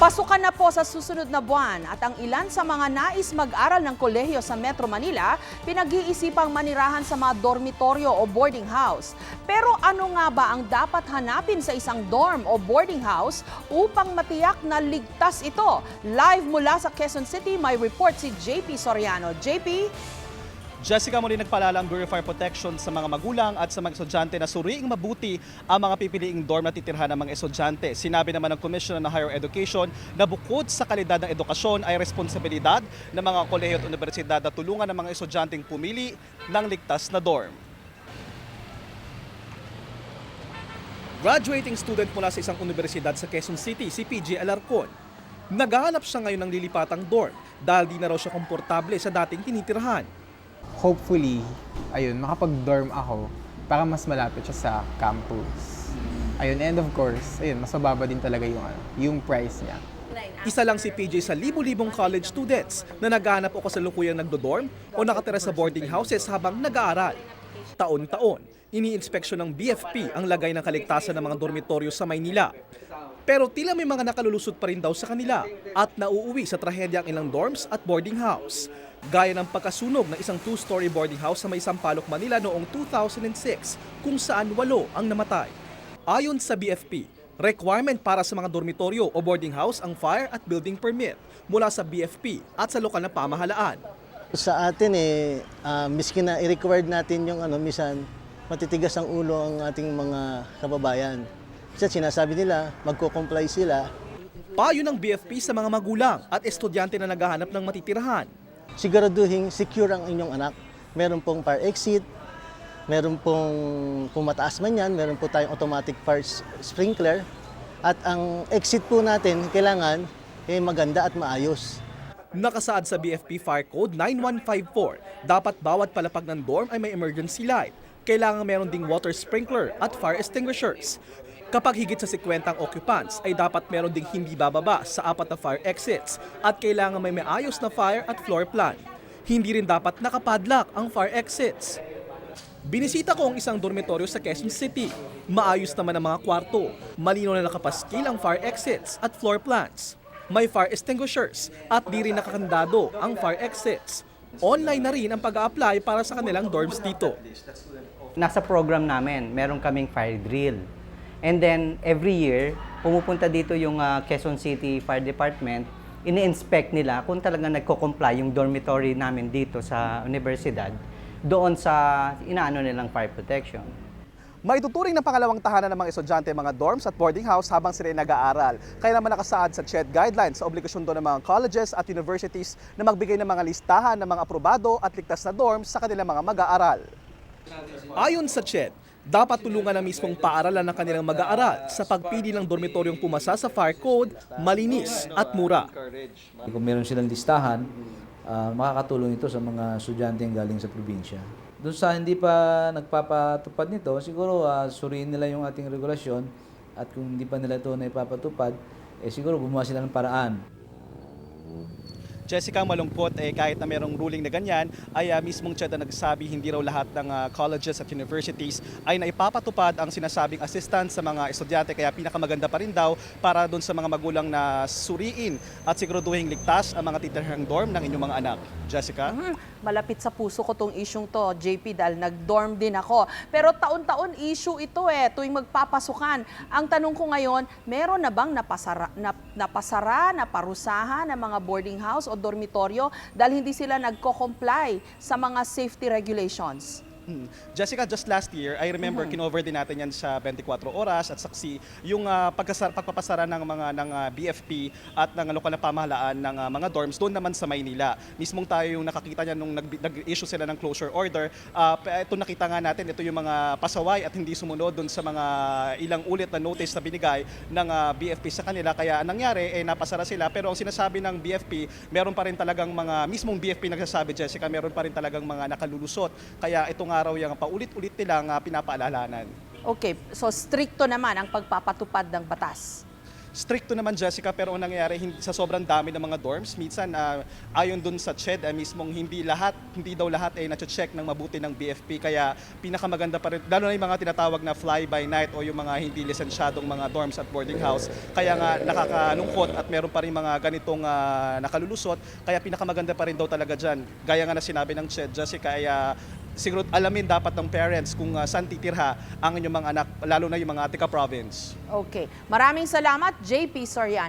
Pasukan na po sa susunod na buwan at ang ilan sa mga nais mag-aral ng kolehiyo sa Metro Manila pinag-iisipang manirahan sa mga dormitoryo o boarding house. Pero ano nga ba ang dapat hanapin sa isang dorm o boarding house upang matiyak na ligtas ito? Live mula sa Quezon City, may report si JP Soriano. JP? Jessica muli nagpalala ang Fire Protection sa mga magulang at sa mga estudyante na suriing mabuti ang mga pipiliing dorm na titirhan ng mga estudyante. Sinabi naman ng Commissioner ng Higher Education na bukod sa kalidad ng edukasyon ay responsibilidad ng mga kolehiyo at universidad na tulungan ng mga estudyanteng pumili ng ligtas na dorm. Graduating student mula sa isang universidad sa Quezon City, si PJ Alarcon. Naghahanap siya ngayon ng lilipatang dorm dahil di na raw siya komportable sa dating tinitirhan. Hopefully, ayun, makapag-dorm ako para mas malapit siya sa campus. Ayun, and of course, ayun, mas mababa din talaga yung, ano, yung price niya. Isa lang si PJ sa libu-libong college students na naghahanap o kasalukuyang nagdo-dorm o nakatira sa boarding houses habang nag-aaral. Taon-taon, ini-inspeksyon ng BFP ang lagay ng kaligtasan ng mga dormitoryo sa Maynila. Pero tila may mga nakalulusot pa rin daw sa kanila at nauuwi sa trahedya ang ilang dorms at boarding house. Gaya ng pagkasunog ng isang two-story boarding house sa may Sampaloc, Manila noong 2006 kung saan walo ang namatay. Ayon sa BFP, requirement para sa mga dormitoryo o boarding house ang fire at building permit mula sa BFP at sa lokal na pamahalaan. Sa atin eh, ah, miski na i-required natin yung ano, misan, matitigas ang ulo ang ating mga kababayan. Kasi sinasabi nila, magko-comply sila. Payo ng BFP sa mga magulang at estudyante na naghahanap ng matitirahan. Siguraduhin secure ang inyong anak. Meron pong fire exit, meron pong, kung mataas man yan, meron po tayong automatic fire sprinkler. At ang exit po natin, kailangan eh, maganda at maayos. Nakasaad sa BFP Fire Code 9154, dapat bawat palapag ng dorm ay may emergency light. Kailangan meron ding water sprinkler at fire extinguishers. Kapag higit sa 50 ang occupants, ay dapat meron ding hindi bababa sa apat na fire exits at kailangan may maayos na fire at floor plan. Hindi rin dapat nakapadlock ang fire exits. Binisita ko ang isang dormitoryo sa Quezon City. Maayos naman ang mga kwarto. Malino na nakapaskil ang fire exits at floor plans. May fire extinguishers at di rin nakakandado ang fire exits. Online na rin ang pag apply para sa kanilang dorms dito. nasa program namin, meron kaming fire drill. And then, every year, pumupunta dito yung ah, Quezon City Fire Department, ini-inspect nila kung talaga nagko-comply yung dormitory namin dito sa universidad doon sa inaano nilang fire protection. Maituturing ng pangalawang tahanan ng mga estudyante mga dorms at boarding house habang sila ay nag-aaral. Kaya naman nakasaad sa CHED guidelines sa obligasyon doon ng mga colleges at universities na magbigay ng mga listahan ng mga aprobado at ligtas na dorms sa kanilang mga mag-aaral. Ayon sa CHED, dapat tulungan ang mismong paaralan ng kanilang mag-aaral sa pagpili ng dormitoryong pumasa sa fire code, malinis at mura. Kung meron silang listahan, ah, makakatulong ito sa mga estudyante galing sa probinsya. Doon sa hindi pa nagpapatupad nito, siguro uh, suriin nila yung ating regulasyon at kung hindi pa nila ito na ipapatupad, eh siguro gumawa sila ng paraan. Jessica malungkot eh kahit na merong ruling na ganyan ay ah, mismong CHED na nagsabi hindi raw lahat ng ah, colleges at universities ay naipapatupad ang sinasabing assistance sa mga estudyante kaya pinakamaganda pa rin daw para doon sa mga magulang na suriin at siguraduhin ligtas ang mga titirhang dorm ng inyong mga anak. Jessica? Hmm, malapit sa puso ko tong isyong to, JP, dahil nag-dorm din ako. Pero taon-taon issue ito eh, tuwing magpapasukan. Ang tanong ko ngayon, meron na bang napasara, nap, napasara, naparusahan ng mga boarding house o dormitoryo dahil hindi sila nagko-comply sa mga safety regulations? Hmm. Jessica, just last year, I remember kinover din natin yan sa 24 oras at saksi yung ah, pagkasar- pagpapasara ng mga ng ah, BFP at ng lokal na pamahalaan ng ah, mga dorms doon naman sa Maynila. Mismong tayo yung nakakita niya nung nag- nag-issue sila ng closure order. Ah, pa- ito nakita nga natin, ito yung mga pasaway at hindi sumunod doon sa mga ilang ulit na notice na binigay ng ah, BFP sa kanila. Kaya anong nangyari, eh, napasara sila. Pero ang sinasabi ng BFP, meron pa rin talagang mga, mismong BFP nagsasabi, Jessica, meron pa rin talagang mga nakalulusot. Kaya ito nga raw yung paulit-ulit nilang ah, pinapaalalanan. Okay, so stricto naman ang pagpapatupad ng batas. stricto naman Jessica pero ang nangyayari hindi, sa sobrang dami ng mga dorms, minsan ah, ayon dun sa CHED eh, mismong hindi lahat, hindi daw lahat ay na-check ng mabuti ng BFP kaya pinakamaganda pa rin, lalo na yung mga tinatawag na fly by night o yung mga hindi lisensyadong mga dorms at boarding house. Kaya nga nakakalungkot at meron pa rin mga ganitong ah, nakalulusot kaya pinakamaganda pa rin daw talaga dyan. Gaya nga na sinabi ng CHED, Jessica, ay ah, siguro alamin dapat ng parents kung ah, saan titirha ang inyong mga anak, lalo na yung mga tika province. Okay. Maraming salamat, JP Soriano.